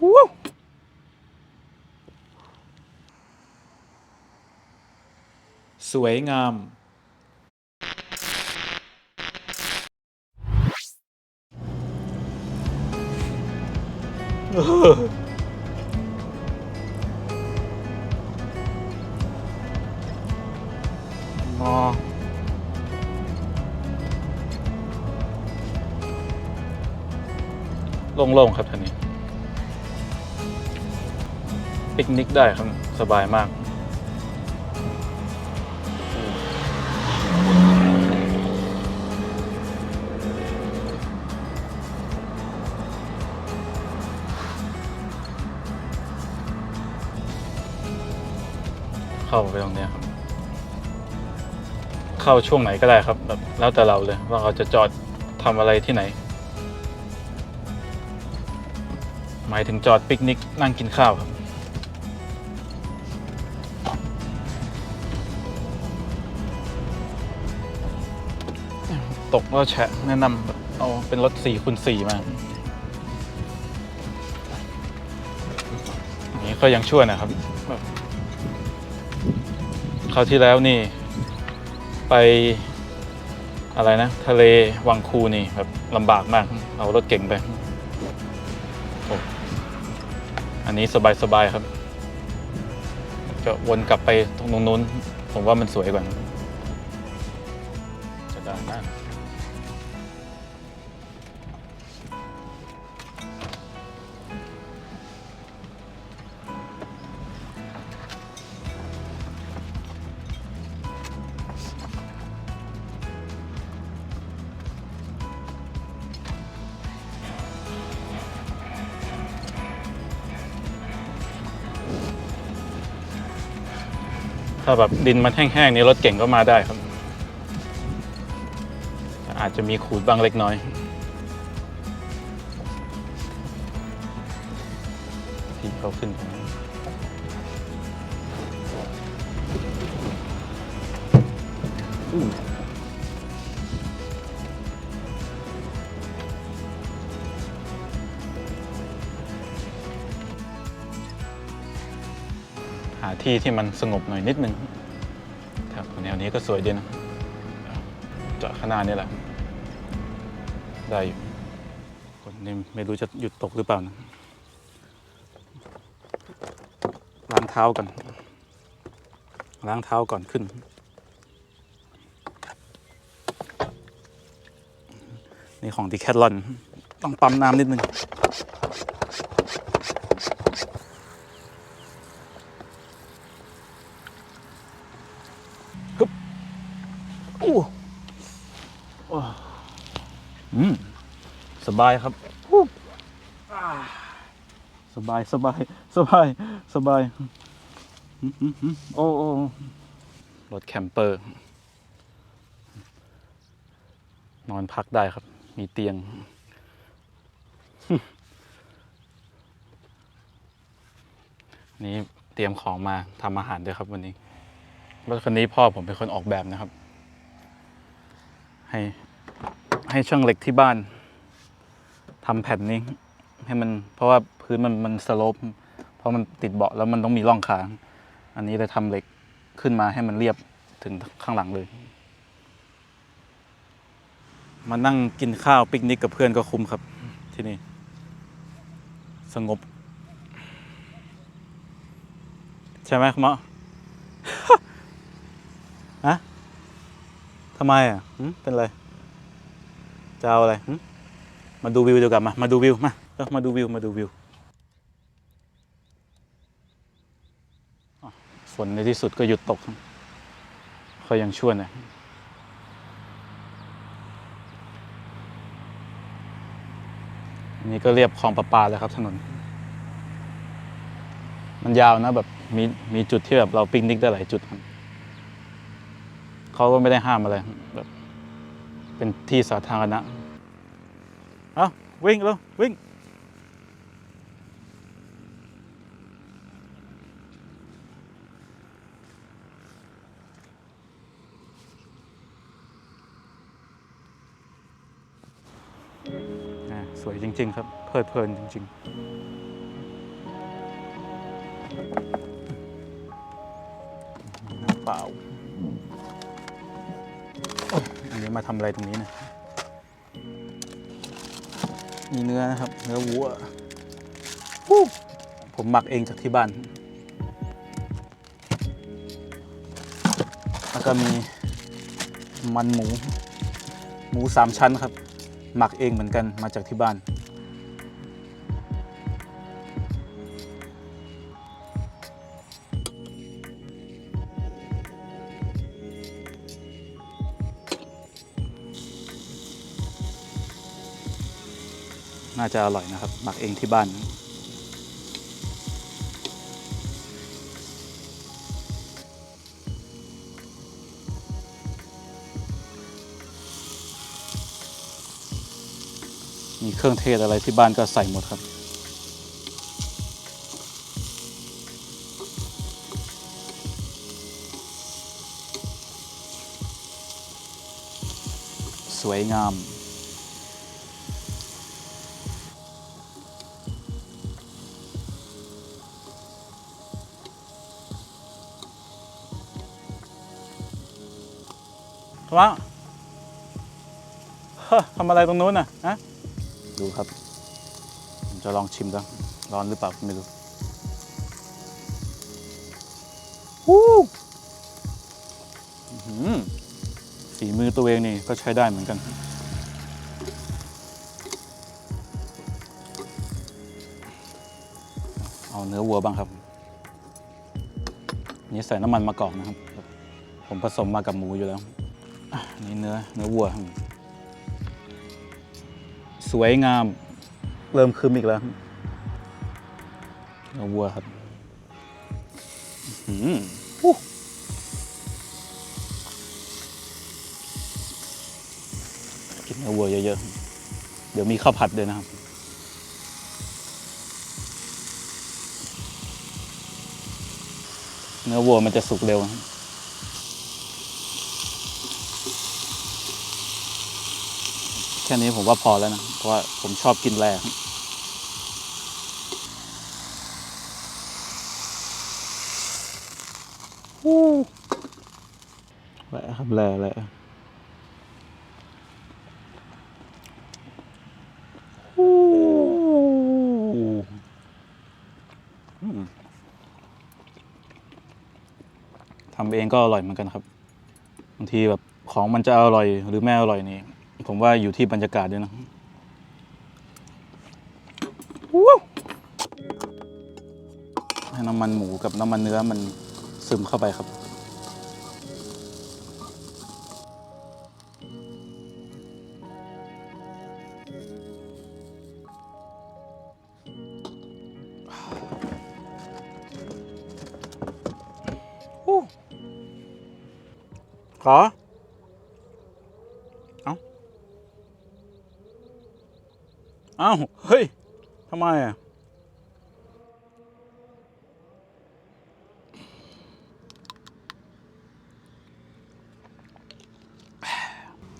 วู้สวยงามมอโล่งๆครับท่านนี้ ปิกนิกได้ครับสบายมาก เข้าไปตรงเนี้ยครับ เข้าช่วงไหนก็ได้ครับแบบแล้วแต่เราเลยว่าเราจะจอดทำอะไรที่ไหน หมายถึงจอดปิกนิกนั่งกินข้าวครับ ตกก็แฉะแนะนำแบบเอาเป็นรถ4คูณ4มาอันนี้ก็ยังช่วยนะครับแบบคราวที่แล้วนี่ ไปอะไรนะ ทะเลวังคูนี่แบบลำบากมาก เอารถเก่งไปโอ้อันนี้สบายๆครับ จะวนกลับไปตรงนู้น ผมว่ามันสวยกว่านะจะได้นะถ้าาแบบดินมันแห้งๆนี่รถเก่งก็มาได้ครับ อาจจะมีขูดบ้างเล็กน้อย ที่เขาขึ้นไปอืม หาที่ที่มันสงบหน่อยนิดนึงครับแนวนี้ก็สวยดีนะจอดข้างหน้านี่แหละ ได้อยู่คนนี้ไม่รู้จะหยุดตกหรือเปล่านะล้างเท้าก่อนล้างเท้าก่อนขึ้น นี่ของดีแคทลอน ต้องปั๊มน้ำนิดนึง ฮึบอู้โอ้อืม ส บายครับอู้อ่าสบายสบายสบายสบายอืมอืมอืมโอ้โอ้รถแคมเปอร์ นอนพักได้ครับ มีเตียง นี่เตรียมของมาทำอาหารด้วยครับวันนี้รถคันนี้พ่อผมเป็นคนออกแบบนะครับ ให้ให้ช่างเหล็กที่บ้าน ทำแผ่นนี้ให้มันเพราะว่าพื้นมันมันสโลปเพราะมันติดเบาะแล้วมันต้องมีร่องค้าง อันนี้เลยทำเหล็กขึ้นมาให้มันเรียบถึงข้างหลังเลย มานั่งกินข้าวปิกนิกกับเพื่อนก็คุ้มครับ ที่นี่ สงบ ใช่ไหมคุณหมอฮะทำไมอะเป็นไรจะเอาอะไร มาดูวิวเดียวกันมา มาดูวิว มาเออมาดูวิว มาดูวิวอะฝนในที่สุดก็หยุดตกเขายังช่วยน่ยนนี่ก็เรียบคลองประปาแล้วครับถนน มันยาวนะแบบมีมีจุดที่แบบเราปิกนิกได้หลายจุดครับเขาก็ไม่ได้ห้ามอะไรแบบเป็นที่สาธารณะ เอาวิ่งลงวิ่ง สวยจริง ๆ ครับ เพลิดเพลินจริงๆป่าอันนี้มาทำอะไรตรงนี้นะ มีเนื้อนะครับเนื้อวัวผมหมักเองจากที่บ้าน แล้วก็มีมันหมู หมูสามชั้นครับ หมักเองเหมือนกันมาจากที่บ้าน น่าจะอร่อยนะครับ หมักเองที่บ้าน มีเครื่องเทศอะไรที่บ้านก็ใส่หมดครับสวยงาม ว่าทำอะไรตรงนู้นน่ะฮะดูครับ ผมจะลองชิมดูร้อนหรือเปล่าไม่รู้ฮู้ฝีมือตัวเองนี่ก็ใช้ได้เหมือนกัน เอาเนื้อวัวบ้างครับ นี่ใส่น้ำมันมะกอกนะครับ ผมผสมมากับหมูอยู่แล้ว นี่เนื้อเนื้อวัวครับสวยงาม เริ่มคืมอีกแล้วเนื้อวัวครับอื้อหืออู้กินเนื้อวัวเยอะๆ เดี๋ยวมีข้าวผัดด้วยนะครับเนื้อวัวมันจะสุกเร็วนะ แค่นี้ผมว่าพอแล้วนะ เพราะว่าผมชอบกินแร่ครับฮู้แร่ครับแร่แร่ฮู้อืมทำเองก็อร่อยเหมือนกันครับบางทีแบบของมันจะอร่อยหรือไม่อร่อยนี่ ผมว่าอยู่ที่บรรยากาศด้วยนะวู้ให้น้ำมันหมูกับน้ำมันเนื้อมันซึมเข้าไปครับ ขอ เอาเอ้าเฮ้ยทำไมอะ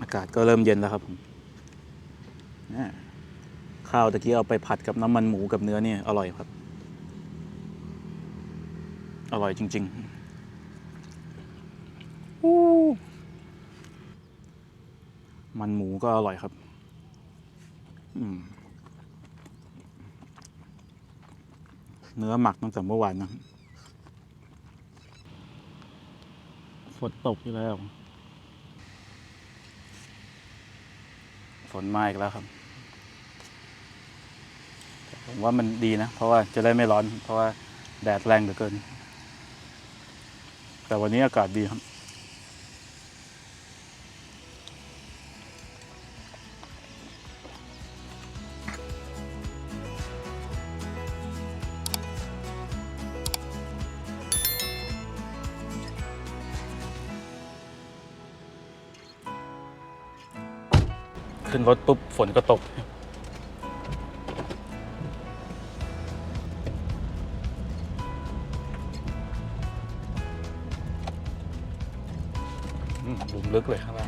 อากาศก็เริ่มเย็นแล้วครับผมแหม่ข้าวตะกี้เอาไปผัดกับน้ำมันหมูกับเนื้อนี่อร่อยครับ อร่อยจริงๆอู้มันหมูก็อร่อยครับ อืม เนื้อหมักตั้งแต่เมื่อวานนะฝนตกอยู่แล้ว ฝนมาอีกแล้วครับ ผมว่ามันดีนะ เพราะว่าจะได้ไม่ร้อน เพราะว่าแดดแรงเหลือเกิน แต่วันนี้อากาศดีครับ รถปุ๊บฝนก็ตก หลุมลึกเลยข้างล่าง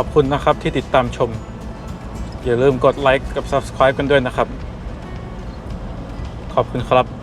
ขอบคุณนะครับที่ติดตามชม อย่าลืมกดไลค์กับ Subscribe กันด้วยนะครับ ขอบคุณครับ